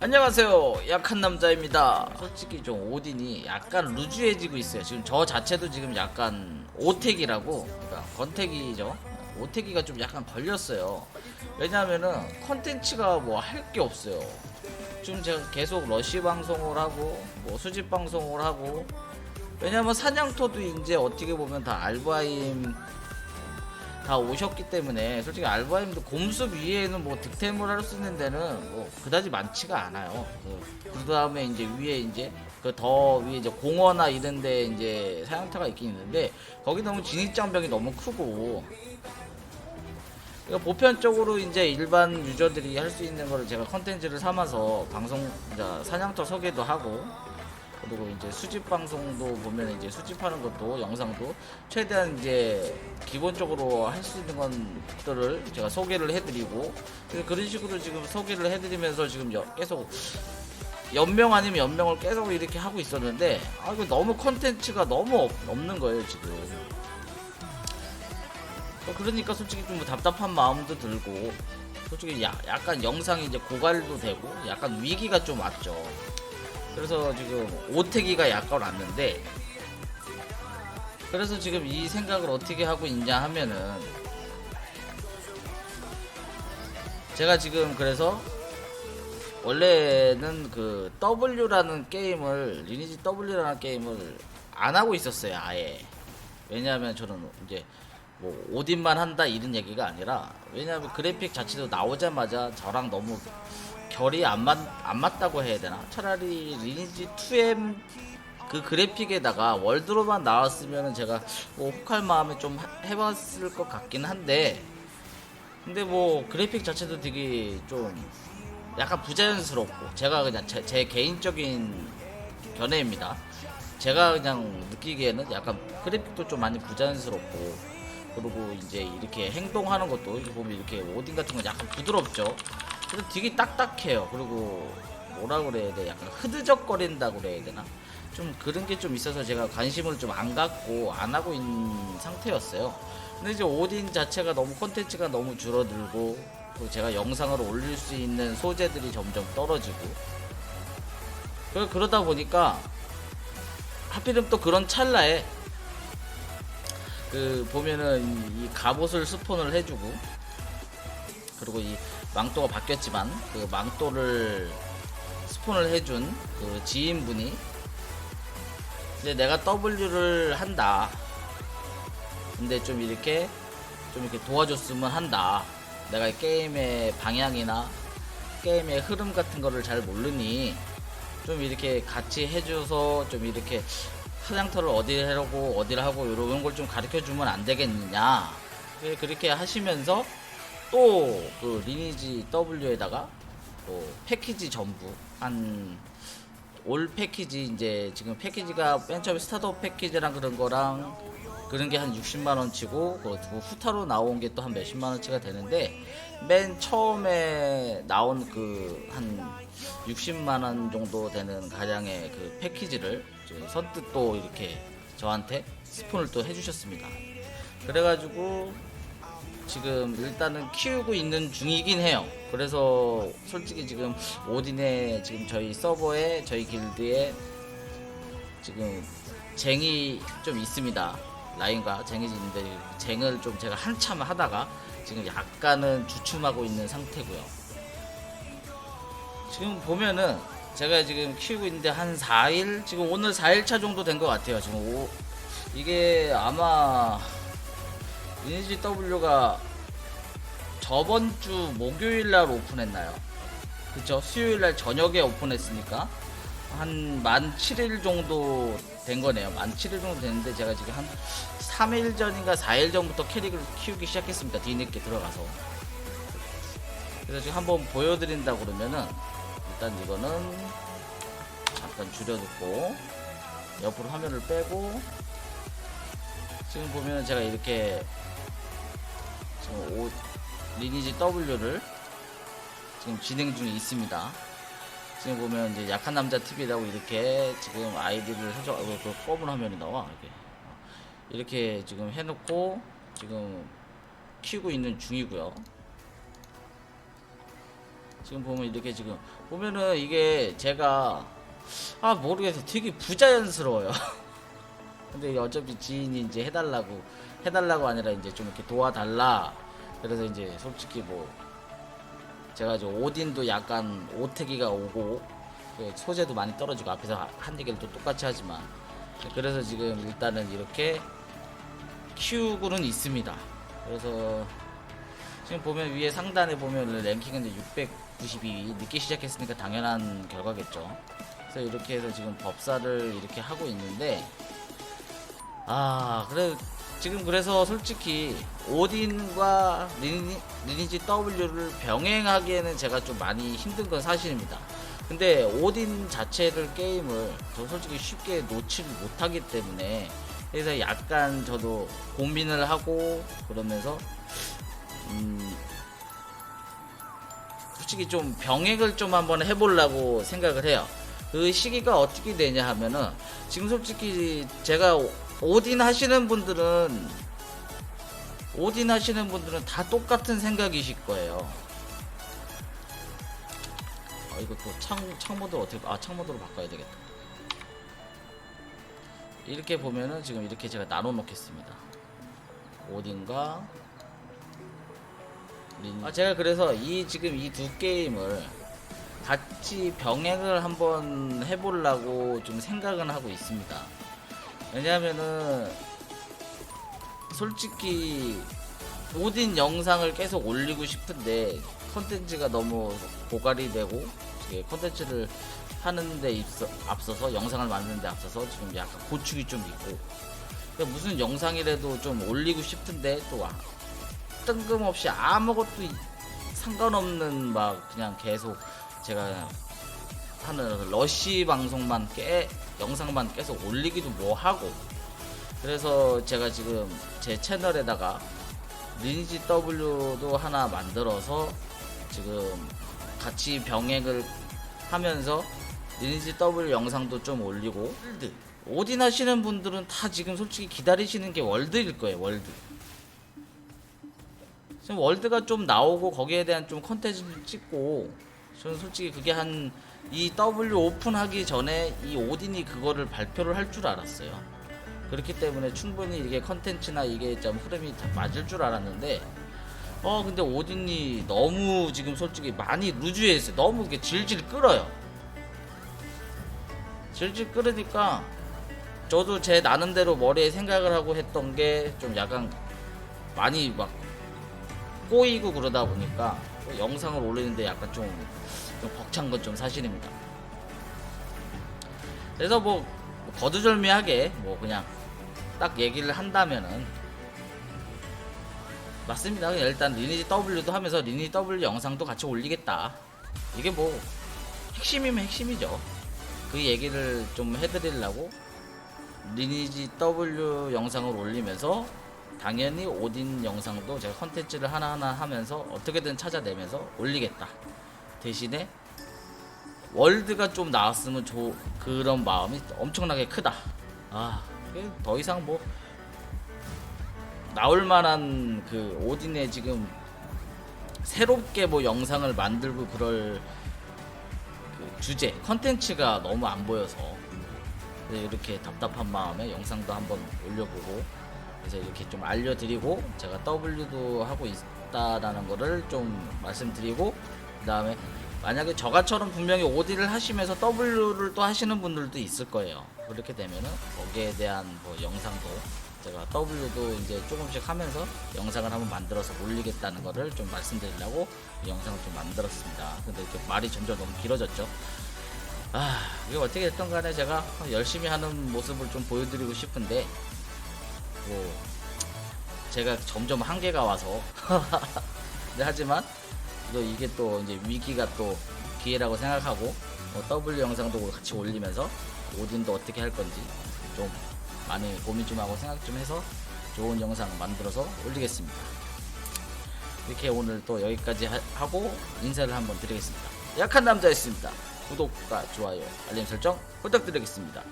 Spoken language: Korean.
안녕하세요. 약한 남자입니다. 솔직히 좀 오딘이 약간 루즈해지고 있어요. 지금 저 자체도 지금 약간 오택이라고 그러니까 건택이죠. 오택이가 좀 약간 걸렸어요. 왜냐하면은 컨텐츠가 뭐 할 게 없어요. 지금 제가 계속 러시 방송을 하고 뭐 수집 방송을 하고 왜냐면 사냥터도 이제 어떻게 보면 다 알바임 다 오셨기 때문에 솔직히 알바임도 곰숲 위에는 뭐 득템을 할 수 있는 데는 뭐 그다지 많지가 않아요. 그, 그 다음에 이제 위에 이제 그 더 위에 이제 공원이나 이런 데 이제 사양터가 있긴 있는데 거기 너무 진입장벽이 너무 크고 그러니까 보편적으로 이제 일반 유저들이 할 수 있는 거를 제가 컨텐츠를 삼아서 방송 사냥터 소개도 하고 그리고 이제 수집 방송도 보면 이제 수집하는 것도 영상도 최대한 이제 기본적으로 할 수 있는 것들을 제가 소개를 해드리고 그런 식으로 지금 소개를 해드리면서 지금 여- 계속 연명 아니면 연명을 계속 이렇게 하고 있었는데 아 이거 너무 컨텐츠가 너무 없, 없는 거예요 지금. 어, 그러니까 솔직히 좀 답답한 마음도 들고 솔직히 야- 약간 영상이 이제 고갈도 되고 약간 위기가 좀 왔죠 그래서 지금 오태기가 약간 왔는데 그래서 지금 이 생각을 어떻게 하고 있냐 하면은 제가 지금 그래서 원래는 그 W라는 게임을 리니지 W라는 게임을 안 하고 있었어요 아예. 왜냐하면 저는 이제 뭐 오딘만 한다 이런 얘기가 아니라 왜냐하면 그래픽 자체도 나오자마자 저랑 너무 결이 안, 맞, 안 맞다고 해야 되나? 차라리 리니지 2M 그 그래픽에다가 월드로만 나왔으면 제가 뭐 혹할 마음에 좀 하- 해봤을 것 같긴 한데 근데 뭐 그래픽 자체도 되게 좀 약간 부자연스럽고 제가 그냥 제, 제 개인적인 견해입니다. 제가 그냥 느끼기에는 약간 그래픽도 좀 많이 부자연스럽고 그리고 이제 이렇게 행동하는 것도 보면 이렇게 오딘 같은 건 약간 부드럽죠 그리고 되게 딱딱해요. 그리고 뭐라 그래야 돼? 약간 흐드적거린다고 그래야 되나? 좀 그런 게 좀 있어서 제가 관심을 좀 안 갖고 안 하고 있는 상태였어요. 근데 이제 오딘 자체가 너무 콘텐츠가 너무 줄어들고 또 제가 영상을 올릴 수 있는 소재들이 점점 떨어지고. 그- 그러다 보니까 하필이면 또 그런 찰나에 그 보면은 이 갑옷을 스폰을 해주고 그리고 이 망토가 바뀌었지만 그 망토를 스폰을 해준 그 지인분이 이제 내가 W를 한다. 근데 좀 이렇게 좀 이렇게 도와줬으면 한다. 내가 이 게임의 방향이나 게임의 흐름 같은 거를 잘 모르니 좀 이렇게 같이 해줘서 좀 이렇게 사냥터를 어디 하려고 어디를 하고 이런 걸 좀 가르쳐 주면 안 되겠느냐. 예, 그렇게 하시면서 또 그 리니지 W에다가 또 패키지 전부 한 올 패키지 이제 지금 패키지가 맨 처음에 스타트 패키지랑 그런 거랑 그런 게 한 60만 원치고 그 후타로 나온 게 또 한 몇십만 원치가 되는데 맨 처음에 나온 그 한 60만 원 정도 되는 가량의 그 패키지를 선뜻 또 이렇게 저한테 스폰을 또 해주셨습니다. 그래가지고 지금 일단은 키우고 있는 중이긴 해요. 그래서 솔직히 지금 오딘에 지금 저희 서버에 저희 길드에 지금 쟁이 좀 있습니다. 라인과 쟁이 있는데 쟁을 좀 제가 한참 하다가 지금 약간은 주춤하고 있는 상태고요. 지금 보면은 제가 지금 키우고 있는데 한 4일 지금 오늘 4일차 정도 된 것 같아요. 지금 오, 이게 아마 리니지 W가 저번 주 목요일 날 오픈했나요? 그쵸? 수요일 날 저녁에 오픈했으니까 한 만 7일 정도 된 거네요. 만 7일 정도 됐는데 제가 지금 한 3일 전인가 4일 전부터 캐릭을 키우기 시작했습니다. 뒤늦게 들어가서. 그래서 지금 한번 보여드린다 그러면은 일단 이거는 잠깐 줄여놓고 옆으로 화면을 빼고 지금 보면은 제가 이렇게 지금 오, 리니지 W를 지금 진행 중에 있습니다. 지금 보면 이제 약한 남자 TV라고 이렇게 지금 아이디를 설정, 어, 그 검은 화면이 나와 이렇게 이렇게 지금 해놓고 지금 키우고 있는 중이고요. 지금 보면 이렇게 지금 보면은 이게 제가 아 모르겠어요 되게 부자연스러워요 근데 어차피 지인이 이제 해달라고 해달라고 아니라 이제 좀 이렇게 도와달라 그래서 이제 솔직히 뭐 제가 이제 오딘도 약간 오태기가 오고 그 소재도 많이 떨어지고 앞에서 한 얘기를 또 똑같이 하지만 그래서 지금 일단은 이렇게 키우고는 있습니다 그래서 지금 보면 위에 상단에 보면 랭킹은 이제 692 늦게 시작했으니까 당연한 결과겠죠. 그래서 이렇게 해서 지금 법사를 이렇게 하고 있는데 아 그래 지금 그래서 솔직히 오딘과 리니, 리니지 W를 병행하기에는 제가 좀 많이 힘든 건 사실입니다. 근데 오딘 자체를 게임을 저 솔직히 쉽게 놓지 못하기 때문에 그래서 약간 저도 고민을 하고 그러면서 음, 솔직히 좀 병행을 좀 한번 해보려고 생각을 해요. 그 시기가 어떻게 되냐 하면은 지금 솔직히 제가 오- 오딘 하시는 분들은 오딘 하시는 분들은 다 똑같은 생각이실 거예요. 아 이거 또 창 창모드 어떻게 아 창모드로 바꿔야 되겠다. 이렇게 보면은 지금 이렇게 제가 나눠 놓겠습니다. 오딘과 아, 제가 그래서 이 지금 이 두 게임을 같이 병행을 한번 해보려고 좀 생각은 하고 있습니다. 왜냐하면은 솔직히 오딘 영상을 계속 올리고 싶은데 컨텐츠가 너무 고갈이 되고 컨텐츠를 하는데 입서, 앞서서 영상을 만드는데 앞서서 지금 약간 고충이 좀 있고. 무슨 영상이라도 좀 올리고 싶은데 또 아- 뜬금없이 아무것도 이- 상관없는 막 그냥 계속 제가 하는 러시 방송만 깨 영상만 계속 올리기도 뭐 하고. 그래서 제가 지금 제 채널에다가 리니지 W도 하나 만들어서 지금 같이 병행을 하면서 리니지 W 영상도 좀 올리고. 월드. 오딘 하시는 분들은 다 지금 솔직히 기다리시는 게 월드일 거예요 월드. 지금 월드가 좀 나오고 거기에 대한 좀 컨텐츠를 찍고 저는 솔직히 그게 한 이 W 오픈하기 전에 이 오딘이 그거를 발표를 할 줄 알았어요. 그렇기 때문에 충분히 이게 컨텐츠나 이게 좀 흐름이 다 맞을 줄 알았는데 어 근데 오딘이 너무 지금 솔직히 많이 루즈해 있어요. 너무 이게 질질 끌어요. 질질 끌으니까 저도 제 나름대로 머리에 생각을 하고 했던 게 좀 약간 많이 막 꼬이고 그러다 보니까 또 영상을 올리는데 약간 좀, 좀 벅찬 건 좀 사실입니다. 그래서 뭐 거두절미하게 뭐 그냥 딱 얘기를 한다면은 맞습니다. 일단 리니지 W도 하면서 리니지 W 영상도 같이 올리겠다. 이게 뭐 핵심이면 핵심이죠. 그 얘기를 좀 해드리려고 리니지 W 영상을 올리면서 당연히 오딘 영상도 제가 컨텐츠를 하나하나 하면서 어떻게든 찾아내면서 올리겠다. 대신에 월드가 좀 나왔으면 조, 그런 마음이 엄청나게 크다. 아, 더 이상 뭐 나올 만한 그 오딘의 지금 새롭게 뭐 영상을 만들고 그럴 그 주제 컨텐츠가 너무 안 보여서 그래서 이렇게 답답한 마음에 영상도 한번 올려보고 그래서 이렇게 좀 알려드리고 제가 W도 하고 있다라는 거를 좀 말씀드리고 그 다음에 만약에 저가처럼 분명히 OD를 하시면서 W를 또 하시는 분들도 있을 거예요. 그렇게 되면은 거기에 대한 뭐 영상도 제가 W도 이제 조금씩 하면서 영상을 한번 만들어서 올리겠다는 거를 좀 말씀드리려고 이 영상을 좀 만들었습니다. 근데 이렇게 말이 점점 너무 길어졌죠. 아 이게 어떻게 됐든 간에 제가 열심히 하는 모습을 좀 보여드리고 싶은데 뭐 제가 점점 한계가 와서 근데 하지만 또 이게 또 이제 위기가 또 기회라고 생각하고 뭐 W 영상도 같이 올리면서 오딘도 어떻게 할 건지 좀 많이 고민 좀 하고 생각 좀 해서 좋은 영상 만들어서 올리겠습니다. 이렇게 오늘 또 여기까지 하- 하고 인사를 한번 드리겠습니다. 약한 남자였습니다. 구독과 좋아요, 알림 설정 부탁드리겠습니다.